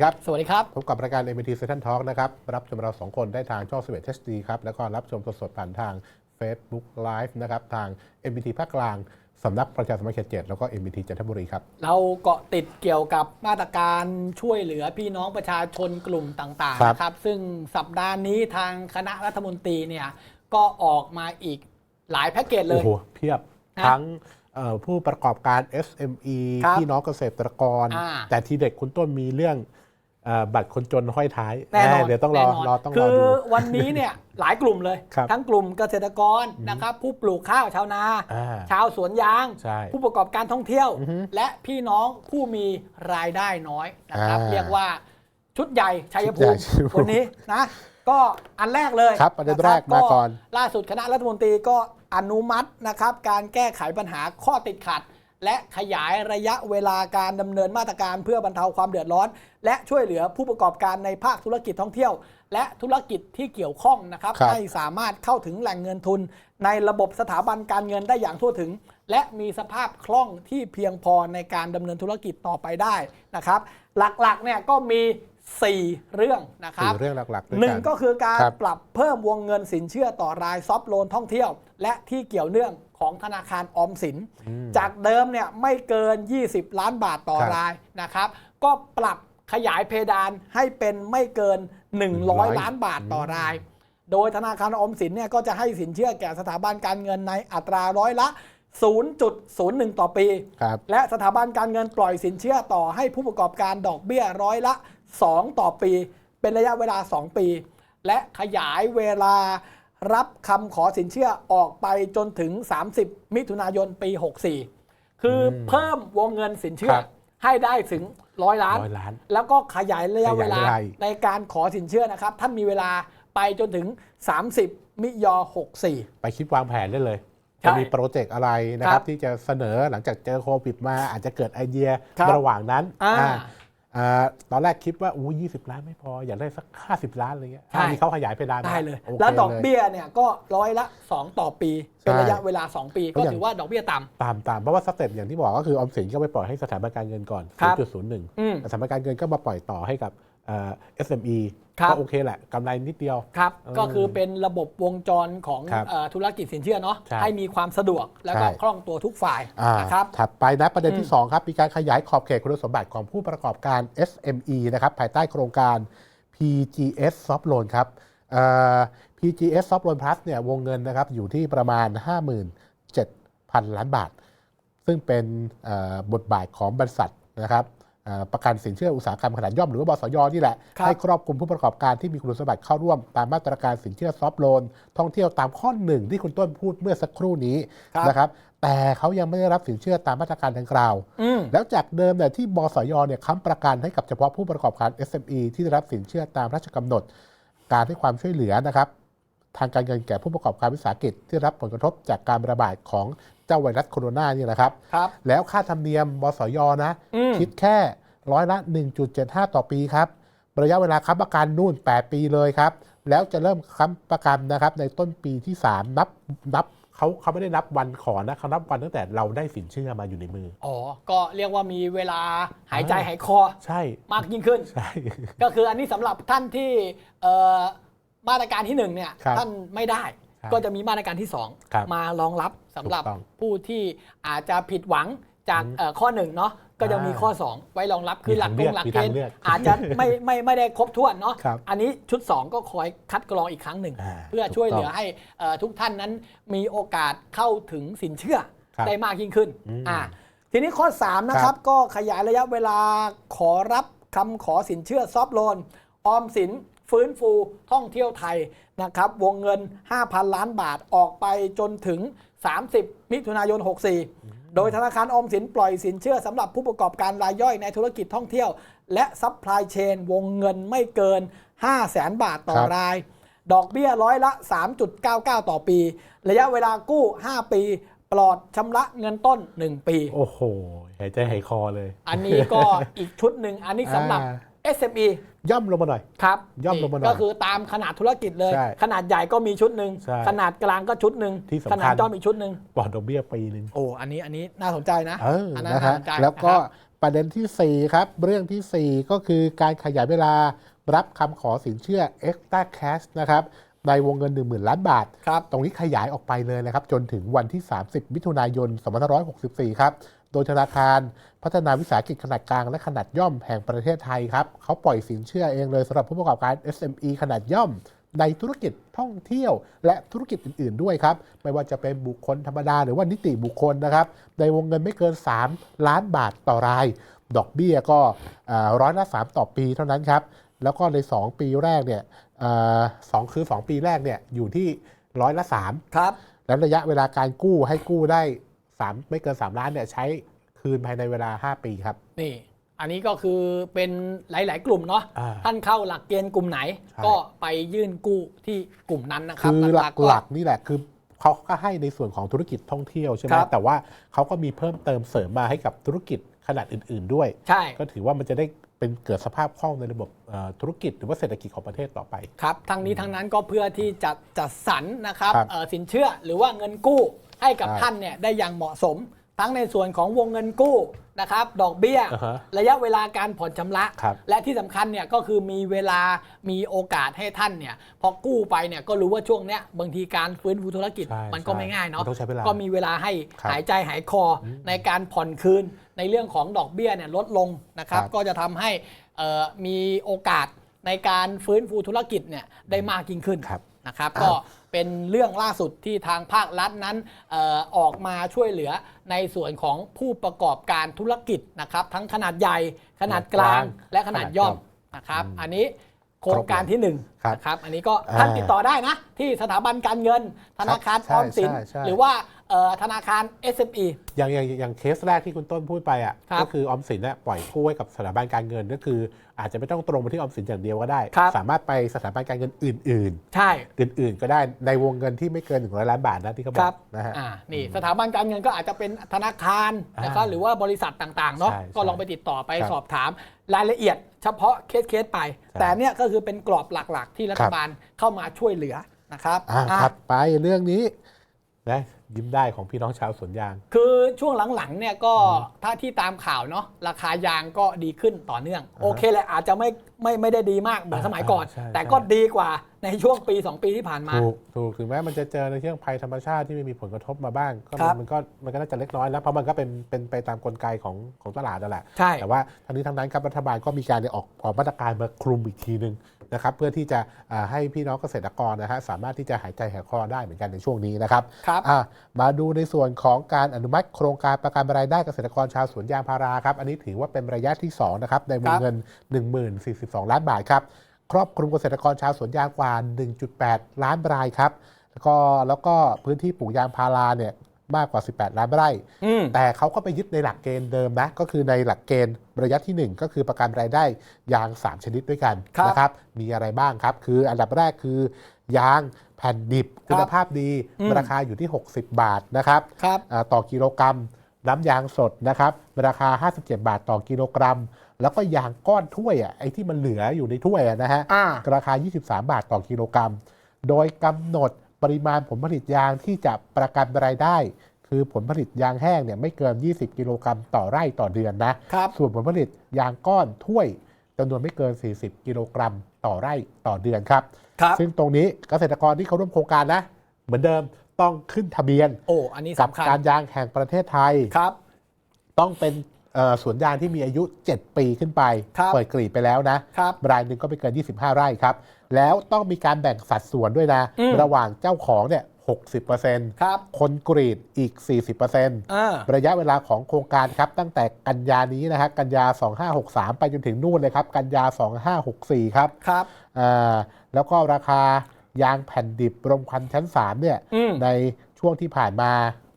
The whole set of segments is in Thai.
ดีครับ สวัสดีครับ พบกับรายการ MT Session Talk นะครับ รับชมเราสองคนได้ทางช่อง11 HD ครับ แล้วก็รับชมสดๆผ่านทาง Facebook Live นะครับ ทาง MT ภาคกลางสำนักประชาสมัครเขตเจ็ดแล้วก็ MT จันทบุรีครับ เราเกาะติดเกี่ยวกับมาตรการช่วยเหลือพี่น้องประชาชนกลุ่มต่างครับๆนะครับ ซึ่งสัปดาห์นี้ทางคณะรัฐมนตรีเนี่ยก็ออกมาอีกหลายแพ็กเกจเลโอ้ย โหเพียบนะทั้งเอ่อผู้ประกอบการ SME ครับพี่น้องเกษตรกร อ่าแต่ทีเด็กคุณต้นมีเรื่องเอ่อ บัตรคนจนห้อยท้ายแน่นอนเดี๋ยวต้องรอแน่นนรอต้องรคืออดูวันนี้เนี่ยหลายกลุ่มเลยครับทั้งกลุ่มเกษตรกรนะครับผู้ปลูกข้าวชาวนาอ่าชาวสวนยางใช่ผู้ประกอบการท่องเที่ยวอือฮึและพี่น้องผู้มีรายได้น้อยนะครับอ่าเรียกว่าชุดใหญ่ชัยชุดภูใหญ่มิชัยภูมิวันนี้นะก็อันแรกเลยครับประเด็นแรกะคบมาก่อน ล่าสุดคณะรัฐมนตรีก็อนุมัตินะครับ การแก้ไขปัญหาข้อติดขัด และขยายระยะเวลาการดำเนินมาตรการเพื่อบรรเทาความเดือดร้อน และช่วยเหลือผู้ประกอบการในภาคธุรกิจท่องเที่ยว และธุรกิจที่เกี่ยวข้องนะครับครับให้สามารถเข้าถึงแหล่งเงินทุน ในระบบสถาบันการเงินได้อย่างทั่วถึง และมีสภาพคล่องที่เพียงพอในการดำเนินธุรกิจต่อไปได้นะครับ หลักๆเนี่ยก็มี 4 เรื่องนะคสี่รับเรื่องหลักๆด้วยหนึ่งกันก็คือการครับปรับเพิ่มวงเงินสินเชื่อต่อรายซอฟท์โลนท่องเที่ยว และที่เกี่ยวเนื่อง ของธนาคารออมสิน จากเดิมเนี่ยไม่เกิน 20 ล้านบาทต่อครับรายนะครับ ก็ปรับขยายเพดานให้เป็นไม่เกิน 100 ล้านบาทต่อราย โดยธนาคารออมสินเนี่ยก็จะให้สินเชื่อแก่สถาบันการเงินในอัตราร้อยละ 0.01 ต่อปีครับและสถาบันการเงินปล่อยสินเชื่อต่อให้ผู้ประกอบการดอกเบี้ยร้อยละ 2 ต่อปี เป็นระยะเวลา 2 ปี และขยายเวลา รับคำขอสินเชื่อออกไปจนถึง 30 มิถุนายนปี 64 คืออมเพิ่มวงเงินสินเชื่อครับให้ได้ถึงร้อยล้านร้อยล้าน แล้วก็ขยายระยะเวลาขยายเวลาอีกในการขอสินเชื่อนะครับ ท่านมีเวลาไปจนถึง 30 มิยอ64 ไปคิดวางแผนได้เลยใช่จะมีโปรเจกต์อะไรนะคครัรับบที่จะเสนอหลังจากเจอโควิดมาอาจจะเกิดไอเดียครับระหว่างนั้น อ่าอ่าอ่าตอนแรกคิดว่าอู้ยี่สิบล้านไม่พอ อยากได้สัก50ล้านอะไรเงี้ยใช่ อันนี้เขาขยายไปดานได้เลย โค แล้วดอกยเบี้ยเนี่ยก็ร้อยละ 2 ต่อปี เป็นใช่ระยะเวลา 2 ปี ก็ก็อย่าง ถือว่าดอกเบี้ยต่ำตามตามเพราะว่าสเต็ปอย่างที่บอกก็คือออมสินก็ไปปล่อยให้สถาบันการเงินก่อน ครับ0.01อืมสถาบันการเงินก็มาปล่อยต่อให้กับเอ่อ SME ครับ ก็โอเคแหละกำไรนิดเดียว ครับเออก็คือเป็นระบบวงจรของครับเอ่อธุรกิจสินเชื่อเนาะใช่ให้มีความสะดวกแล้วก็ใช่ คล่องตัวทุกฝ่ายอ่านะครับ ถัดไปนะประเด็นอืที่ม2ครับ มีการขยายขอบเขตคุณสมบัติของผู้ประกอบการ SME นะครับภายใต้โครงการ PGS Soft Loan ครับเอ่อ PGS Soft Loan Plus เนี่ยวงเงินนะครับอยู่ที่ประมาณ 57,000 ล้านบาท ซึ่งเป็นเอ่อบทบาทของบริษัทนะครับเอ่อ ประกันสินเชื่ออุตสาหกรรมขนาดย่อมหรือว่าบสยนี่แหละครับให้ครอบคลุมผู้ประกอบการที่มีคุณสมบัติเข้าร่วม ตามมาตรการสินเชื่อซอฟท์โลน ท่องเที่ยวตามข้อหนึ่งที่คุณต้นพูดเมื่อสักครู่นี้ครับนะครับแต่เขายังไม่ได้รับสินเชื่อตามมาตรการดังกล่าวอืมแล้วจากเดิมเนี่ยที่บสยเนี่ยค้ำประกันให้กับเฉพาะผู้ประกอบการ SME ที่ได้รับสินเชื่อตามราชกำหนด การให้ความช่วยเหลือนะครับทางการเงินแก่ผู้ประกอบการวิสาหกิจที่รับผลกระทบจากการระบาดของเจ้าไวรัสโคโรนานี่นะครับครับ แล้วค่าธรรมเนียมบสยนะอืมคิดแค่ ร้อยละ 1.75 ต่อปีครับ ระยะเวลาค้ำประกันนู่น 8 ปีเลยครับ แล้วจะเริ่มค้ำประกันนะครับ ในต้นปีที่ 3 นับนับเขาเขาไม่ได้นับวันขอนะเขานับวันตั้งแต่เราได้สินเชื่อมาอยู่ในมือ อ๋อ ก็เรียกว่ามีเวลาหายใจอ่าหายคอใช่มากยิ่งขึ้น ใช่ ก็คืออันนี้สำหรับท่านที่เอ่อมาตรการที่หนึ่งเนี่ยครับท่านไม่ได้ใช่ก็จะมีมาตรการที่สองครับมารองรับสำหรับถูกต้องผู้ที่อาจจะผิดหวังจากอืมเอ่อข้อหนึ่งเนาะ ก็จะมีอ่าข้อ 2 ไว้รองรับคือมีหลักทางกเลืงอกหลักมีเกทางณฑ์เลือกอาจจะไม่ไม่ไม่ได้ครบถ้วนเนาะครับอันนี้ชุด 2 ก็คอยคัดกรองอีกครั้งหนึ่งอ่าเพื่อถูกช่วยเหลือต้องให้เอ่อทุกท่านนั้นมีโอกาสเข้าถึงสินเชื่อครับได้มากยิ่งขึ้นอืมอ่าทีนี้ข้อ 3 นะครับ ก็ขยายระยะเวลาขอรับคำขอสินเชื่อซอฟท์โลนออมสินฟื้นฟูท่องเที่ยวไทยนะครับวงเงิน 5,000 ล้านบาทออกไปจนถึง 30 มิถุนายน 64 โดยธนาคารออมสินปล่อยสินเชื่อสำหรับผู้ประกอบการรายย่อยในธุรกิจท่องเที่ยว และซัพพลายเชนวงเงินไม่เกิน 5 0 0แสนบาทต่อครับราย ดอกเบี้ยร้อยละ 3.99 ต่อปี ระยะเวลากู้ 5 ปีปลอดชำระเงินต้น 1 ปี โอ้โหหายใจหายคอเลย อันนี้ก็อีกชุดหนึ่งอันนี้สำหรับอ่า SME ย่อมลงมาหน่อย ครับย่อมลงมาหน่อยก็คือตามขนาดธุรกิจเลย ใช่ขนาดใหญ่ก็มีชุดหนึ่ง ใช่ขนาดกลางก็ชุดหนึ่ง ที่สำคัญ ขนาดย่อมอีกชุดหนึ่ง ปลอดดอกเบี้ยปีหนึ่งโอ้ อันนี้ อันนี้น่าสนใจนะเอออันนั้นนะน่าฮะสนใจแล้วก็นะครับประเด็นที่ 4 ครับ เรื่องทีสี่ 4 ก็คือการขยายเวลารับคำขอสินเชื่อ Extra Cash นะครับในวงเงิน 10,000 ล้านบาท ครับ ตรงนี้ขยายออกไปเลยนะครับ จนถึงวันที่ 30 มิถุนายน 2564 ครับ โดยธนาคารพัฒนาวิสาหกิจขนาดกลางและขนาดย่อมแห่งประเทศไทยครับเขาปล่อยสินเชื่อเองเลยสำหรับผู้ประกอบการ SME ขนาดย่อมในธุรกิจท่องเที่ยวและธุรกิจอื่น ๆ ด้วยครับ ไม่ว่าจะเป็นบุคคลธรรมดาหรือว่านิติบุคคลนะครับ ในวงเงินไม่เกิน 3 ล้านบาทต่อราย ดอกเบี้ยก็อ่าร้อยละ 3 ต่อปีเท่านั้นครับ แล้วก็ใน 2 ปีแรกเนี่ยอ่าสองคือ 2 ปีแรกเนี่ยอยู่ที่ร้อยละ3ครับ แล้วระยะเวลาการกู้ให้กู้ได้ 3ไม่เกิน 3 ล้านเนี่ยใช้คืนภายในเวลา 5 ปีครับ นี่ อันนี้ก็คือเป็นหลาย ๆ กลุ่มเนาะอ่าท่านเข้าหลักเกณฑ์กลุ่มไหน ใช่ ก็ไปยื่นกู้ที่กลุ่มนั้นนะครับคือหๆก็ลักๆนี่แหละคือเขาก็ให้ในส่วนของธุรกิจท่องเที่ยวใช่ไหมครับ แต่ว่าเขาก็มีเพิ่มเติมเสริมมาให้กับธุรกิจขนาดอื่น ๆ ด้วย ใช่ ก็ถือว่ามันจะได้เป็นเกิดสภาพคล่องในระบบเอ่อธุรกิจหรือว่าเศรษฐกิจของประเทศต่อไป ครับทั้งนี้ทั้งนั้นก็เพื่อที่จะจัดสรรนะครับครับเอ่อสินเชื่อหรือว่าเงินกู้ ให้กับใช่ท่านเนี่ยได้อย่างเหมาะสม ทั้งในส่วนของวงเงินกู้นะครับดอกเบี้ย อ่าฮะระยะเวลาการผ่อนชำระ ครับ และที่สำคัญเนี่ยก็คือมีเวลามีโอกาสให้ท่านเนี่ยพอกู้ไปเนี่ยก็รู้ว่าช่วงเนี้ยบางทีการฟื้นฟูธุรกิจใช่มันก็ไม่ใช่ง่ายเนาะมันต้องใช้เวลาก็มีเวลาให้ครับหายใจหายคออในการผ่อนคืน ในเรื่องของดอกเบี้ยเนี่ยลดลงนะครับ ครับ ก็จะทำให้เอ่อมีโอกาสในการฟื้นฟูธุรกิจเนี่ยได้มากยิ่งขึ้น ครับ นะครับอ่าก็เป็นเรื่องล่าสุดที่ทางภาครัฐนั้นเออออกมาช่วยเหลือในส่วนของผู้ประกอบการธุรกิจนะครับ ทั้งขนาดใหญ่ขนาดกลางและขนาดย่อมนะครับ อันนี้โครงการที่หนึ่งครับนะครับ อันนี้ก็อ่าท่านติดต่อได้นะ ที่สถาบันการเงิน ธนาคารใช่ออมสินใช่ใช่หรือว่าเอ่อ ธนาคาร SME อย่างอย่างอย่างเคสแรกที่คุณต้นพูดไปอะครับก็คือออมสินเนี่ยปล่อยกู้ให้กับสถาบันการเงินก็คือ อาจจะไม่ต้องตรงไปที่ออมสินอย่างเดียวก็ได้ครับสามารถไปสถาบันการเงินอื่นใช่ๆอื่น ๆ ก็ได้ในวงเงินที่ไม่เกิน100ล้านบาทนะที่เขาบคอรักบนะฮะอ่านี่สถาบันการเงินก็อาจจะเป็นธนาคารนะครับอ่าหรือว่าบริษัทต่างๆเนาะใช่ก็ลองไปติดต่อไปครับสอบถามรายละเอียดเฉพาะเคสเคสๆไปใช่แต่เนี่ยก็คือเป็นกรอบหลักๆ ที่รัคฐรับบาลเข้ามาช่วยเหลือนะครับอ่าอะครับไปเรื่องนี้นะ ยิ้มได้ของพี่น้องชาวสวนยาง คือช่วงหลังๆเนี่ยก็ถ้าที่ตามข่าวเนาะราคายางก็ดีขึ้นต่อเนื่อง โอเคแหละอาจจะไม่ไม่ไม่ได้ดีมากเหมือนอ่าสมัยก่อนใช่ แต่ก็ใช่ดีกว่าในช่วงปี 2 ปีที่ผ่านมา ถูกถูกถึงแม้มันจะเจอในเรื่องภัยธรรมชาติที่ไม่มีผลกระทบมาบ้างก็ครับ มันก็มันก็น่าจะเล็กน้อยแล้วเพราะมันก็เป็นเป็นไปตามกลไกของของตลาดนั่นแหละ ใช่ แต่ว่าทั้งนี้ทั้งนั้นครับรัฐบาลก็มีการออกออกมาตรการมาคลุมอีกทีหนึ่ง นะครับเพื่อที่จะอ่าให้พี่น้องเกษตรกรนะฮะสามารถที่จะหายใจหายคอได้เหมือนกันในช่วงนี้นะครับครับอะมาดูในส่วนของการอนุมัติโครงการประกันรายได้เกษตรกรชาวสวนยางพาราครับอันนี้ถือว่าเป็นระยะที่2นะครับในวงเงิน 1042 ล้านบาทครับครอบคลุมเกษตรกรชาวสวนยางกว่า 1.8 ล้านรายครับแล้วก็แล้วก็พื้นที่ปลูกยางพาราเนี่ย มากกว่า 18 ล้านไร่อืมแต่เขาก็ไปยึดในหลักเกณฑ์เดิมนะ ก็คือในหลักเกณฑ์ระยะที่ 1 ก็คือประกันรายได้ยาง 3 ชนิดด้วยกันครับนะครับ มีอะไรบ้างครับ คืออันดับแรกคือยางแผ่นดิบคุณภาพดีอืมราคาอยู่ที่ 60 บาทนะครับครับอ่าต่อกิโลกรัม น้ำยางสดนะครับราคา 57 บาทต่อกิโลกรัม แล้วก็ยางก้อนถ้วยอะไอ้ที่มันเหลืออยู่ในถ้วยอะนะฮะอ่าราคา 23 บาทต่อกิโลกรัม โดยกำหนด ปริมาณผลผลิตยางที่จะประกันรายได้ คือผลผลิตยางแห้งเนี่ยไม่เกิน 20 กิโลกรัมต่อไร่ต่อเดือนนะครับส่วนผลผลิตยางก้อนถ้วยจำนวนไม่เกิน 40 กิโลกรัมต่อไร่ต่อเดือนครับครับซึ่งตรงนี้เกษตรกรที่เขาร่วมโครงการนะเหมือนเดิมต้องขึ้นทะเบียนโอ้อันนี้กับสำคัญการยางแห่งประเทศไทยครับ ต้องเป็นเอ่อสวนยางที่มีอายุ 7 ปีขึ้นไปครับเปิดกลีบไปแล้วนะครับรายหนึ่งก็ไม่เกิน 25 ไร่ครับ แล้วต้องมีการแบ่งสัดส่วนด้วยนะอืมระหว่างเจ้าของเนี่ย60%ครับคนกรีดอีก 40%อ่าระยะเวลาของโครงการครับ ตั้งแต่กันยานี้นะฮะกันยา 2563 ไปจนถึงนู่นเลยครับ กันยา 2564 ครับครับอ่าแล้วก็ราคายางแผ่นดิบรมควันชั้น 3 เนี่ยอืมในช่วงที่ผ่านมา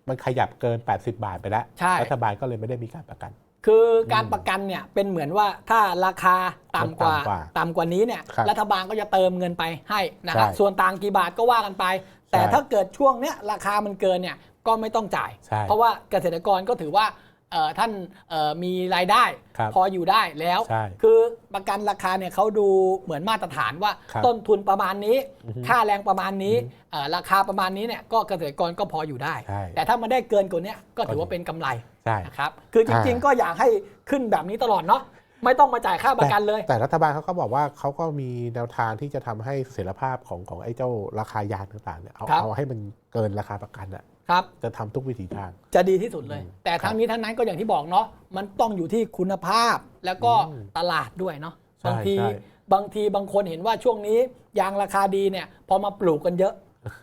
มันขยับเกิน 80 บาทไปแล้วใช่รัฐบาลก็เลยไม่ได้มีการประกัน คือการประกันเนี่ยเป็นเหมือนว่าถ้าราคาต่ำกว่าต่ำกว่าต่ำกว่านี้เนี่ยครับรัฐบาลก็จะเติมเงินไปให้นะครับใช่ส่วนต่างกี่บาทก็ว่ากันไป แต่ใช่ถ้าเกิดช่วงเนี้ยราคามันเกินเนี่ยก็ไม่ต้องจ่ายใช่เพราะว่าเกษตรกรก็ถือว่าเอ่อท่านเอ่อมีรายได้ครับพออยู่ได้แล้วใช่คือประกันราคาเนี่ยเขาดูเหมือนมาตรฐานว่าครับต้นทุนประมาณนี้อือฮึค่าแรงประมาณนี้เอ่อราคาประมาณนี้เนี่ยก็เกษตรกรก็พออยู่ได้ใช่แต่ถ้ามันได้เกินกว่านี้ก็ถือว่าเป็นกำไร ใช่นะครับคือจริงอ่าๆก็อยากให้ขึ้นแบบนี้ตลอดเนาะไม่ต้องมาจ่ายค่าประกันเลย แต่รัฐบาลเขาก็บอกว่าเขาก็มีแนวทางที่จะทำให้เสถียรภาพของของไอ้เจ้าราคายางต่างๆเนี่ยเอาครับเอาให้มันเกินราคาประกันอะครับจะทำทุกวิถีทาง จะดีที่สุดเลยอืมแต่ทั้งนี้ทั้งนั้นก็อย่างที่บอกเนาะมันต้องอยู่ที่คุณภาพแล้วก็อืมตลาดด้วยเนาะใช่บางทีใช่บางทีบางคนเห็นว่าช่วงนี้ยางราคาดีเนี่ยพอมาปลูกกันเยอะ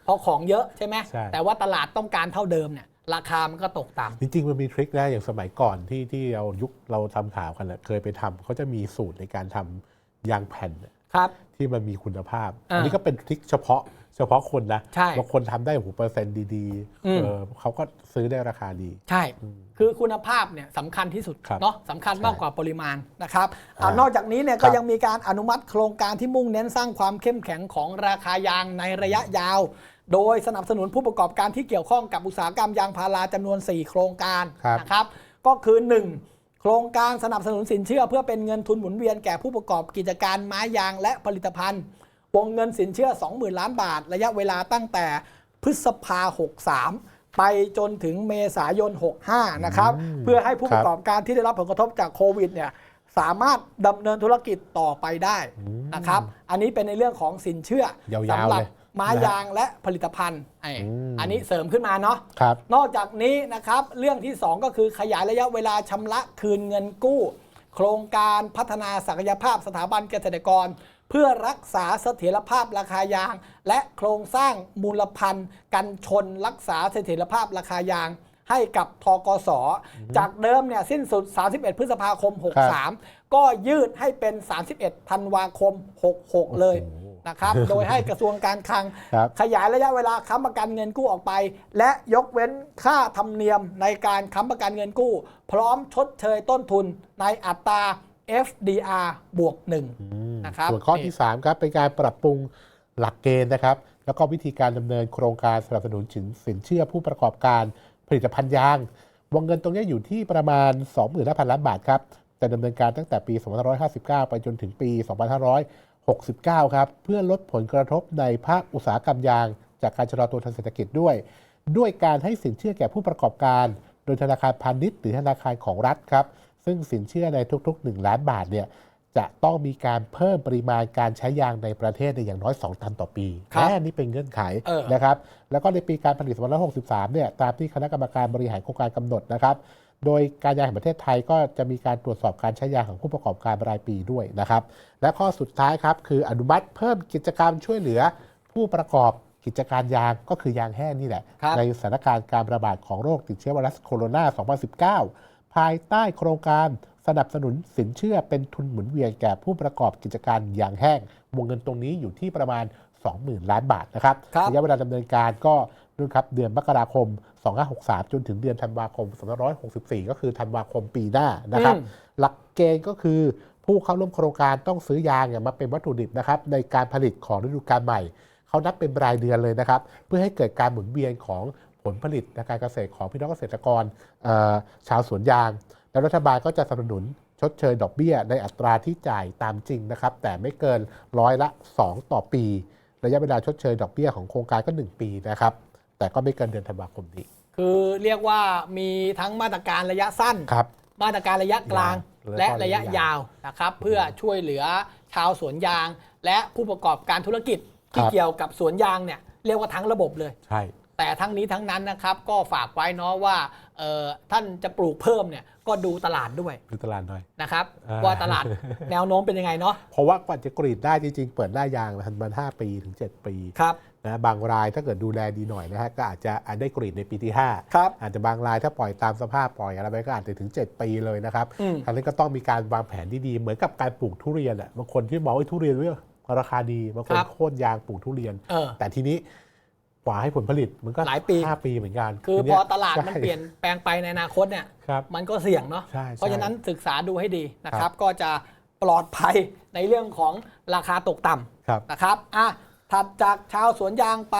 พอของเยอะใช่ไหมใช่แต่ว่าตลาดต้องการเท่าเดิมเนี่ย ราคามันก็ตกต่ำจริงๆ มันมีทริคนะอย่างสมัยก่อนที่ที่เรายุคเราทำข่าวกันแหละเคยไปทำเขาจะมีสูตรในการทำยางแผ่นน่ะครับที่มันมีคุณภาพอ่าอันนี้ก็เป็นทริคเฉพาะเฉพาะคนนะใช่บางคนทำได้โอ้โหเปอร์เซ็นต์ดีอืมๆเออเขาก็ซื้อได้ราคาดี ใช่ คือคุณภาพเนี่ยสำคัญที่สุดครับเนาะสำคัญมากใช่กว่าปริมาณนะครับอ่าเอานอกจากนี้เนี่ยคก็รับยังมีการอนุมัติโครงการที่มุ่งเน้นสร้างความเข้มแข็งของราคายางในระยะยาว โดยสนับสนุนผู้ประกอบการที่เกี่ยวข้องกับอุตสาหกรรมยางพาราจำนวน 4 โครงการครับ นะครับ ก็คือ 1 โครงการสนับสนุนสินเชื่อ เพื่อเป็นเงินทุนหมุนเวียนแก่ผู้ประกอบกิจการไม้ยางและผลิตภัณฑ์วงเงินสินเชื่อ 20,000 ล้านบาท ระยะเวลาตั้งแต่พฤษภา 63 ไปจนถึงเมษายน 65 นะครับอืมเพื่อให้ผู้คปรับระกอบการที่ได้รับผลกระทบจากโควิดเนี่ยสามารถดำเนินธุรกิจต่อไปได้นะครับ อันนี้เป็นในเรื่องของสินเชื่อยาวๆสำหรัเลย ไม้ยางและผลิตภัณฑ์ไอ้อืมอันนี้เสริมขึ้นมาเนาะครับ นอกจากนี้นะครับเรื่องที่ 2 ก็คือขยายระยะเวลาชำระคืนเงินกู้ โครงการพัฒนาศักยภาพสถาบันเกษตรกร เพื่อรักษาเสถียรภาพราคายาง และโครงสร้างมูลพันธ์กันชน รักษาเสถียรภาพราคายางให้กับทกส จากเดิมเนี่ยสิ้นสุด 31 พฤษภาคม 63 ก็ยืดให้เป็น 31 ธันวาคม 66 เลยโอ้โห นะครับ โดยให้กระทรวงการคลัง ครับ ขยายระยะเวลาค้ำประกันเงินกู้ออกไป และยกเว้นค่าธรรมเนียมในการค้ำประกันเงินกู้ พร้อมชดเชยต้นทุนในอัตรา FDR บวกหนึ่งนะครับส่วนข้อที่ 3 ครับ เป็นการปรับปรุงหลักเกณฑ์นะครับ แล้วก็วิธีการดำเนินโครงการสนับสนุนสินสินเชื่อผู้ประกอบการผลิตภัณฑ์ยาง วงเงินตรงนี้อยู่ที่ประมาณ 25,000 ล้านบาทครับจะดำเนินการตั้งแต่ปี 2559 ไปจนถึงปี 2569 ครับ เพื่อลดผลกระทบในภาคอุตสาหกรรมยาง จากการชะลอตัวทางเศรษฐกิจด้วย ด้วยการให้สินเชื่อแก่ผู้ประกอบการ โดยธนาคารพาณิชย์หรือธนาคารของรัฐครับ ซึ่งสินเชื่อในทุก ๆ 1 ล้านบาทเนี่ยจะต้องมีการเพิ่มปริมาณการใช้ยางในประเทศในอย่างน้อย 2 ตันต่อปีครับแค่นี้เป็นเงื่อนไขเออ นะครับ แล้วก็ในปีการผลิต2563เนี่ยตามที่คณะกรรมการบริหารโครงการกำหนดนะครับ โดยการยางแห่งประเทศไทยก็จะมีการตรวจสอบการใช้ยางของผู้ประกอบการรายปีด้วยนะครับ และข้อสุดท้ายครับคืออนุมัติเพิ่มกิจกรรมช่วยเหลือ ผู้ประกอบกิจการยางก็คือยางแห้งนี่แหละครับในสถานการณ์การระบาดของโรคติดเชื้อไวรัสโคโรนา 2019 ภายใต้โครงการสนับสนุนสินเชื่อเป็นทุนหมุนเวียนแก่ผู้ประกอบกิจการยางแห้งวงเงินตรงนี้อยู่ที่ประมาณ 20,000 ล้านบาทนะครับครับระยะเวลาดำเนินการก็ นู่นครับเดือนมกราคม 2563 จนถึงเดือนธันวาคม 2564 ก็คือธันวาคมปีหน้านะครับอืมหลักเกณฑ์ก็คือผู้เข้าร่วมโครงการต้องซื้อยางเนี่ยมาเป็นวัตถุดิบนะครับในการผลิตของฤดูกาลใหม่ เขานับเป็นรายเดือนเลยนะครับ เพื่อให้เกิดการหมุนเวียนของผลผลิตในการเกษตรของพี่น้องเกษตรกรเอ่อชาวสวนยาง แล้วรัฐบาลก็จะสนับสนุนชดเชยดอกเบี้ย ในอัตราที่จ่ายตามจริงนะครับ แต่ไม่เกินร้อยละ 2 ต่อปี ระยะเวลาชดเชยดอกเบี้ยของโครงการก็ 1 ปีนะครับ แต่ก็ไม่เกินเดือนธันวาคมนี้คือเรียกว่ามีทั้งมาตรการระยะสั้น ครับ มาตรการระยะกลางและและก็ระยะระยะยายาววนะครับเพื่อช่วยเหลือชาวสวนยาง และผู้ประกอบการธุรกิจที่ครับเกี่ยวกับสวนยางเนี่ยเรียกว่าทั้งระบบเลยใช่แต่ทั้งนี้ทั้งนั้นนะครับก็ฝากไว้เนาะว่าเอ่อท่านจะปลูกเพิ่มเนี่ยก็ดูตลาดด้วยดูตลาดหน่อยนะครับอ่าว่าตลาดแนวโน้มเป็นยังไงเนาะเพราะว่ากว่าจะกรีดได้จริงๆ เปิดได้ยางมันมันห้าปีถึง 7 ปีครับ นะบางรายถ้าเกิดดูแลดีหน่อยนะฮะก็อาจจะอาจได้กรีดในปีที่5ครับอาจจะบางรายถ้าปล่อยตามสภาพปล่อยอะไรไปก็อาจจะถึง 7 ปีเลยนะครับอืมอันนี้ก็ต้องมีการวางแผนที่ดีเหมือนกับการปลูกทุเรียนอะบางคนที่บอกว่าทุเรียนเว้ยราคาดีบางคนครับโค่นยางปลูกทุเรียนเออแต่ทีนี้กว่าให้ผลผลิตมันก็หลายปีห้าปีเหมือนกัน คือทีพเนี้อยตลาดมันใช่เปลี่ยนแปลงไปในอนาคตเนี่ยครับมันก็เสี่ยงเนาะใช่ใช่เพราะฉะนั้นศึกษาดูให้ดีนะคครัรับบก็จะปลอดภัยในเรื่องของราคาตกต่ำครับนะครับอะ ถัดจากชาวสวนยางไป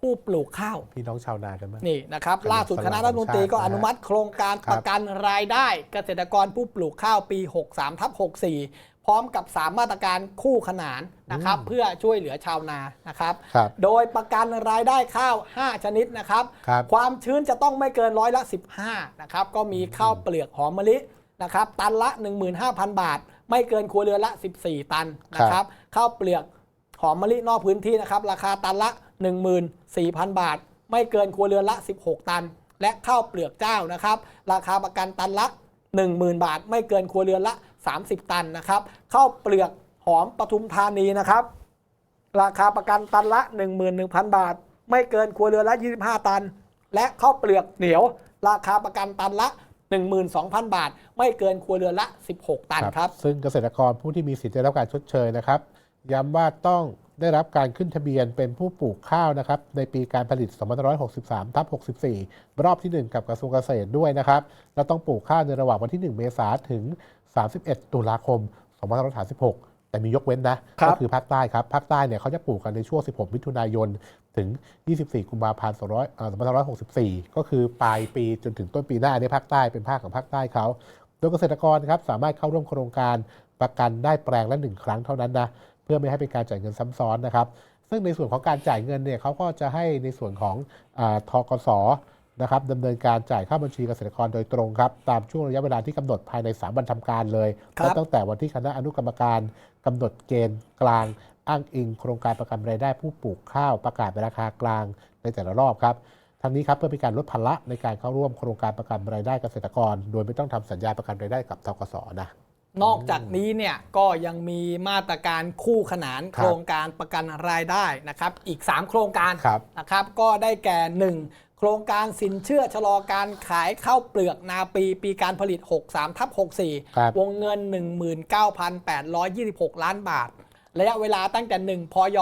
ผู้ปลูกข้าว พี่น้องชาวนากันบ้าง นี่นะครับครับ ล่าสุดคณะรัฐมนตรีก็อนุมัติโครงการครับ ประกันรายได้ เกษตรกรผู้ปลูกข้าวปี 63ทับ64 พร้อมกับ 3 มาตรการคู่ขนานนะครับ เพื่อช่วยเหลือชาวนานะครับ ครับ โดยประกันรายได้ข้าว 5 ชนิดนะครับ ครับความชื้นจะต้องไม่เกินร้อยละ 15นะครับก็มีข้าวเปลือกหอมมะลินะครับ ตันละ 15,000 บาท ไม่เกินครัวเรือนละ 14 ตันนะครับข้าวเปลือก หอมมะลินอกพื้นที่นะครับราคาตันละ 14,000 บาท ไม่เกินครัวเรือนละ 16 ตัน และข้าวเปลือกเจ้านะครับ ราคาประกันตันละ 10,000 บาท ไม่เกินครัวเรือนละ 30 ตันนะครับข้าวเปลือกหอมปทุมธานีนะครับ ราคาประกันตันละ 11,000 บาท ไม่เกินครัวเรือนละ 25 ตัน และข้าวเปลือกเหนียว ราคาประกันตันละ12,000 บาท ไม่เกินครัวเรือนละ 16 ตันครับ ซึ่งเกษตรกรผู้ที่มีสิทธิ์ได้รับการชดเชยนะครับ ย้ำว่าต้องได้รับการขึ้นทะเบียนเป็นผู้ปลูกข้าวนะครับ ในปีการผลิต 2563ทับ64 รอบที่ 1 กับกระทรวงเกษตรด้วยนะครับ และต้องปลูกข้าวในระหว่างวันที่ 1 เมษายนถึง 31 ตุลาคม 2536แต่มียกเว้นนะครับก็คือภาคใต้ครับ ภาคใต้เนี่ยเขาจะปลูกกันในช่วง 16 มิถุนายน ถึง 24 กุมภาพันธ์200เอ่อ2564 ก็คือปลายปีจนถึงต้นปีหน้าเนี่ยภาคใต้เป็นภาคของภาคใต้เขาโดยเกษตรกรครับสามารถเข้าร่วมโครงการประกันได้แปลงละหนึ่งครั้งเท่านั้นนะเพื่อไม่ให้เป็นการจ่ายเงินซ้ำซ้อนนะครับ ซึ่งในส่วนของการจ่ายเงินเนี่ยเขาก็จะให้ในส่วนของอาทกสนะครับดำเนินการจ่ายเข้าบัญชีเกษตรกรโดยตรงครับ ตามช่วงระยะเวลาที่กำหนดภายใน 3 วันทำการเลยครับและตั้งแต่วันที่คณะอนุกรรมการกำหนดเกณฑ์กลางอ้างอิง โครงการประกันรายได้ผู้ปลูกข้าวประกาศเป็นราคากลางในแต่ละรอบครับทั้งนี้ครับเพื่อเป็นการลดภาระในการเข้าร่วมโครงการประกันรายได้เกษตรกร โดยไม่ต้องทำสัญญาประกันรายได้กับทกสนะ นอกจากนี้เนี่ยก็ยังมีมาตรการคู่ขนานคโครับรงการประกันรายได้นะครับอีก 3 โครงการครับนะครับก็ได้แก่ 1 โครงการสินเชื่อชะลอการขายข้าวเปลือกนาปีปีการผลิต 63ทับครับ64 วงเงิน 19,826 ล้านบาท ระยะเวลาตั้งแต่ 1 พย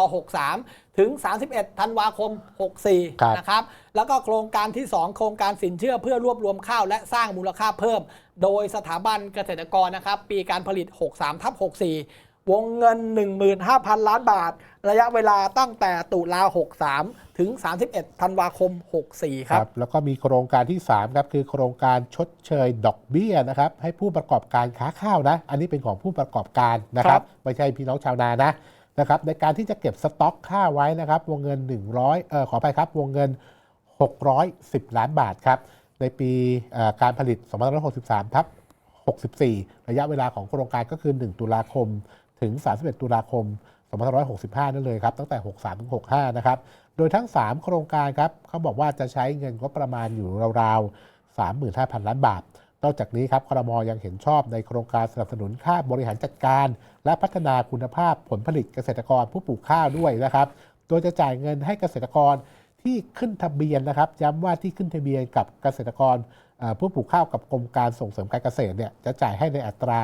63 ถึง 31 ธันวาคมครับ64 นะครับ แล้วก็โครงการที่ 2 โครงการสินเชื่อเพื่อรวบรวมข้าวและสร้างมูลค่าเพิ่ม โดยสถาบันเกษตรกรนะครับปีการผลิต 63ทับ64 วงเงิน 15,000 ล้านบาท ระยะเวลาตั้งแต่ตุลา 63 ถึง 31 ธันวาคม 64 ครับ แล้วก็มีโครงการที่ 3 ครับ คือโครงการชดเชยดอกเบี้ยนะครับ ให้ผู้ประกอบการค้าข้าวนะ อันนี้เป็นของผู้ประกอบการนะคครัรับบไม่ใช่พี่น้องชาวนานะนะครับในการที่จะเก็บสต็อกข้าวไว้นะครับ วงเงิน 100เอ่อขอไปครับวงเงิน 610 ล้านบาทครับในปีเอ่อการผลิต 2563 ทับ 64 ระยะเวลาของโครงการก็คือ 1 ตุลาคม ถึง 31 ตุลาคม 2565 นั่นเลยครับ ตั้งแต่ 63 ถึง 65 นะครับ โดยทั้ง 3 โครงการครับเขาบอกว่าจะใช้เงินงบประมาณอยู่ราวๆ 35,000 ล้านบาท นอกจากนี้ครับครมยังเห็นชอบในโครงการสนับสนุนค่าบริหารจัดการ และพัฒนาคุณภาพผลผลิตเกษตรกรผู้ปลูกข้าวด้วยนะครับ โดยจะจ่ายเงินให้เกษตรกร ที่ขึ้นทะเบียนนะครับ ย้ำว่าที่ขึ้นทะเบียนกับเกษตรกรเอ่อผู้ปลูกข้าวกับกรมการส่งเสริมการเกษตรเนี่ยจะจ่ายให้ในอัตรา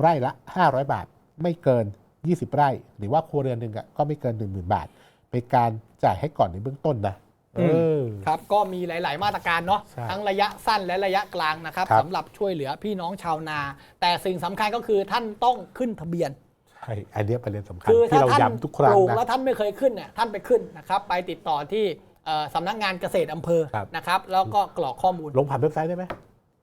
ไร่ละ 500 บาท ไม่เกิน 20 ไร่ หรือว่าครัวเรือนหนึ่งอะก็ไม่เกิน 10,000 บาท เป็นการจ่ายให้ก่อนในเบื้องต้นนะเออครับก็มีหลาย ๆ มาตรการเนาะใช่ทั้งระยะสั้นและระยะกลางนะครับครับสำหรับช่วยเหลือพี่น้องชาวนา แต่สิ่งสำคัญก็คือท่านต้องขึ้นทะเบียนใช่อันเนี้ยประเด็นสำคัญคือที่ถ้าเราท่านย้ำทุกครั้ปงลูกนะ แล้วท่านไม่เคยขึ้นเนี่ยท่านไปขึ้นนะครับ ไปติดต่อที่เอ่อสำนักงานเกษตรอำเภอครับ นะครับ แล้วก็กรอกข้อมูลลงผ่านเว็บไซต์ได้ไหม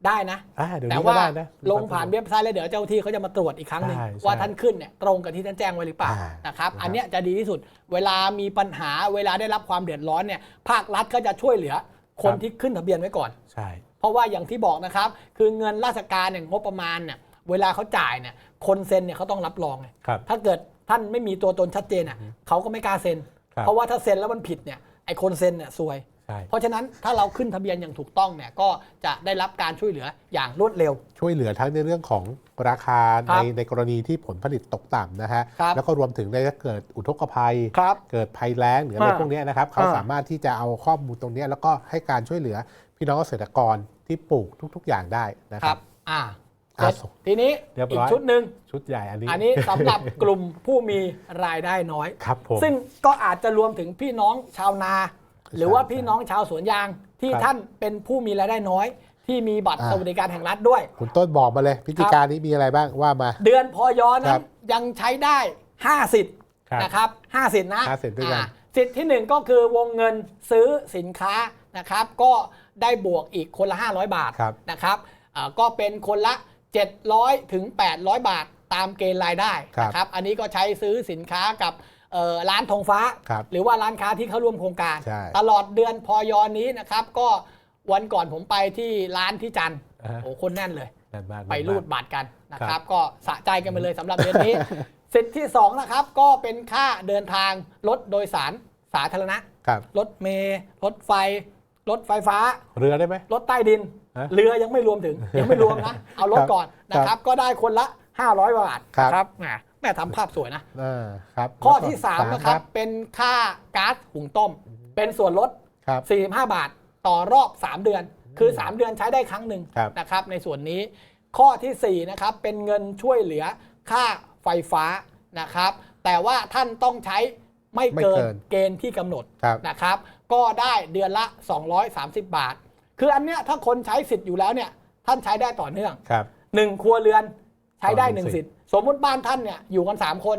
ได้นะ อ่าเดี๋ยวแต่นี้ก็ว่าได้นะ ลงผ่านเว็บไซต์แล้วเดี๋ยวเจ้าหน้าที่เขาจะมาตรวจอีกครั้งหนึ่งใช่ใช่ว่าท่านขึ้นเนี่ยตรงกับที่ท่านแจ้งไว้หรือเปล่าอ่านะครับนะครับ อันเนี้ยจะดีที่สุด เวลามีปัญหาเวลาได้รับความเดือดร้อนเนี่ยภาครัฐก็จะช่วยเหลือ คนที่ขึ้นทะเบียนไว้ก่อน ใช่ เพราะว่าอย่างที่บอกนะครับ คือเงินราชการเนี่ยงบประมาณเนี่ย เวลาเขาจ่ายเนี่ยคนเซ็นเนี่ยเขาต้องรับรองไงครับ ถ้าเกิดท่านไม่มีตัวตนชัดเจนอะเขาก็ไม่กล้าเซ็น ครับ เพราะว่าถ้าเซ็นแล้วมันผิดเนี่ยไอ้คนเซ็นเนี่ยซวย ใช่เพราะฉะนั้นถ้าเราขึ้นทะเบียนอย่างถูกต้องเนี่ยก็จะได้รับการช่วยเหลืออย่างรวดเร็ว ช่วยเหลือทั้งในเรื่องของราคาครัในบในกรณีที่ผลผลิตตกต่ำนะฮะครับ แล้วก็รวมถึงในถ้าเกิดอุทกภัย ครับ เกิดภัยแล้งหรืออะไรอ่าพวกเนี้ยนะครับเขาอ่า สามารถที่จะเอาข้อมูลตรงเนี้ยแล้วก็ให้การช่วยเหลือพี่น้องเกษตรกรที่ปลูกทุก ๆ อย่างได้นะคครัรับ บ อ่า อะเสร็จทีนี้เรียบอีร้กอยชุดหนึ่งชุดใหญ่อันนี้ อันนี้สำหรับกลุ่มผู้มีรายได้น้อย ครับผม ซึ่งก็อาจจะรวมถึงพี่น้องชาวนา หรือว่าพี่น้องชาวสวนยางที่ครับ ท่านเป็นผู้มีรายได้น้อย ที่มีบัตรอ่าสวัสดิการแห่งรัฐด้วย คุณต้นบอกมาเลยพิธีการนี้มีอะไรบ้างว่ามา เดือนพอยอคนั้รันบ5ยังใช้ได้5สิทธิ์ครับนะครับ5สิทธิ์นะห้าสิทธิ์ด้วยกัน อ่าสิทธิ์ที่ 1 ก็คือวงเงินซื้อสินค้านะครับ ก็ได้บวกอีกคนละ 500 บาทครับนะครับอ่าก็เป็นคนละ 700 ถึง 800 บาทตามเกณฑ์รายได้ครับนะครับ อันนี้ก็ใช้ซื้อสินค้ากับเอ่อร้านธงฟ้าครับหรือว่าร้านค้าที่เข้าร่วมโครงการใช่ตลอดเดือนพอยอนี้นะครับ ก็วันก่อนผมไปที่ร้านที่จันทร์อ่าฮะโอ้คนแน่นเลยนั่นมากไปนั่นมากรูดบัตรกันนะคครัรับบก็สะใจกันไปเลยสำหรับเดือนนี้สิทธิ์ที่2นะครับก็เป็นค่าเดินทางรถโดยสารสาธารณะครับรถเมล์รถไฟ รถไฟฟ้า เรือได้ไหม รถใต้ดิน ฮะเรือยังไม่รวมถึง ยังไม่รวมนะ เอารถครับก่อนนะครับก็ได้คนละ 500 บาทครับ นะครับแหมแม่ทำภาพสวยนะ อ่าครับข้อแล้วก็ที่สาม3นะครับ เป็นค่าก๊าซหุงต้ม เป็นส่วนลด ครับ 45 บาทต่อรอบ 3 เดือน คือ 3 เดือนใช้ได้ครั้งหนึ่งครับ นะครับ ในส่วนนี้ข้อทีสี่4นะครับเป็นเงินช่วยเหลือค่าไฟฟ้านะครับ แต่ว่าท่านต้องใช้ไม่เกินไม่เกิน เกณฑ์ที่กำหนดครับ นะครับ ก็ได้เดือนละ 230 บาท คืออันเนี้ยถ้าคนใช้สิทธิ์อยู่แล้วเนี่ยท่านใช้ได้ต่อเนื่องครับ หนึ่งครัวเรือนใช้ได้ต่อหหนึ่นึ่งงสิสิททธิ์ธิ์ สมมุติบ้านท่านเนี่ยอยู่กัน 3 คน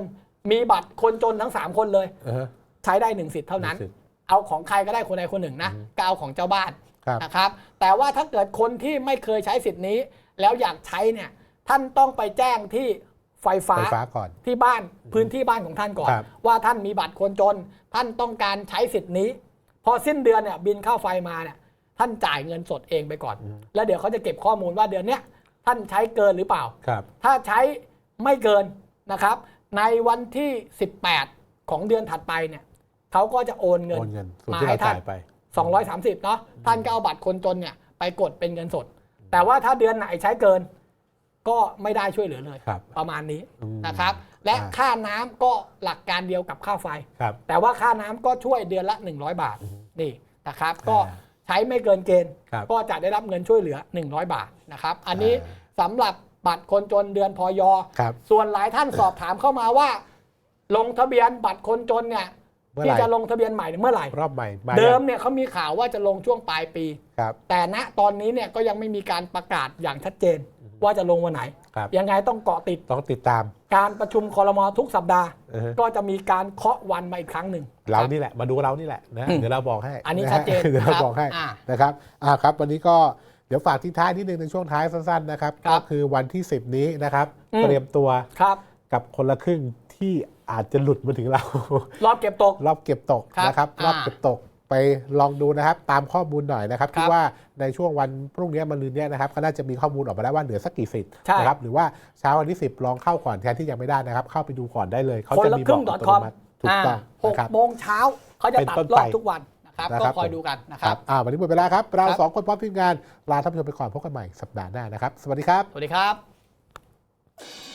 มีบัตรคนจนทั้ง 3 คนเลยเออใช้ได้หนึ่งสิทธิ์เท่านั้น หนึ่งสิทธิ์เอาของใครก็ได้คนใดคนหนึ่งนะก็เอาของเจ้าบ้านครับนะครับ แต่ว่าถ้าเกิดคนที่ไม่เคยใช้สิทธิ์นี้ แล้วอยากใช้เนี่ย ท่านต้องไปแจ้งที่ไฟฟ้าไฟฟ้าก่อนที่บ้านพื้นที่บ้านของท่านก่อน ครับ ว่าท่านมีบัตรคนจน ท่านต้องการใช้สิทธิ์นี้ พอสิ้นเดือนเนี่ยบินค่าไฟมาเนี่ยท่านจ่ายเงินสดเองไปก่อน แล้วเดี๋ยวเขาจะเก็บข้อมูลว่าเดือนเนี้ยท่านใช้เกินหรือเปล่าครับถ้าใช้ไม่เกินนะครับ ในวันที่ 18 ของเดือนถัดไปเนี่ยเขาก็จะโอนเงินโอนเงินส่วนมาที่ให้เราท่านจ่ายไป 230 เนาะท่านก็เอาบัตรคนจนเนี่ยไปกดเป็นเงินสด แต่ว่าถ้าเดือนไหนใช้เกิน ก็ไม่ได้ช่วยเหลือเลยครับประมาณนี้อืมนะครับ และอ่าค่าน้ำก็หลักการเดียวกับค่าไฟครับแต่ว่าค่าน้ำก็ช่วยเดือนละ 100 บาทนี่นะครับก็อ่าใช้ไม่เกินเกณฑ์ครับก็จะได้รับเงินช่วยเหลือ 100 บาทนะครับอันนี้อ่สำหรับบัตรคนจนเดือนพอยอครับส่วนหลายท่านสอบถามเข้ามาว่า ลงทะเบียนบัตรคนจนเนี่ยเมื่อไหร่ที่จะลงทะเบียนใหม่เนี่ยเมื่อไหร่รอบใหม่มาเดิมยังเนี่ยเขามีข่าวว่าจะลงช่วงปลายปีครับแต่ณตอนนี้เนี่ยก็ยังไม่มีการประกาศอย่างชัดเจน ว่าจะลงวันไหนครับยังไงต้องเกาะติดต้องติดตาม การประชุมคอรมอทุกสัปดาห์เออก็จะมีการเคาะวันมาอีกครั้งหนึ่ง เราครับนี่แหละมาดูเรานี่แหละนะอืมเดี๋ยวเราบอกให้อันนี้ะฮะชัดเจนเดี๋ยวเรานะครับบอกให้อ่านะครับอ่าครับ วันนี้ก็เดี๋ยวฝากทิ้งท้ายนิดนึงในช่วงท้ายสั้นๆนะครับครัก็บคือวันที่ 10 นี้นะครับอืม เตรียมตัวครับกับคนละครึ่งที่อาจจะหลุดมาถึงเรา รอบเก็บตก รอบเก็บตกครับนะครับ รอบอ่า เก็บตก ไปลองดูนะครับตามข้อมูลหน่อยนะครับครับที่ว่าในช่วงวันพรุ่งนี้มะรืนเนี้นะครับก็น่าจะมีข้อมูลออกมาแล้วว่าเหลือสักกี่สิทธิ์ใช่นะครับหรือว่าเช้าวันที่10ลองเข้าก่อนแทนที่ยังไม่ได้นะครับเข้าไปดูก่อนได้เลยเขาคนจะละมีคบรึ่องกอัตโน .com มัติถูกต้องหกนะครับโมงเช้าเขาจะเป็นตัดต้นรอบไปทุกวันนะครับนะก็ครับคอยผมดูกันนะคครัรับบอ่าวันนี้หมดเวลาครับ เราครับสองคนพร้อมทีมงาน ลาท่านผู้ชมไปก่อนพบกันใหม่สัปดาห์หน้านะครับ สวัสดีครับ สวัสดีครับ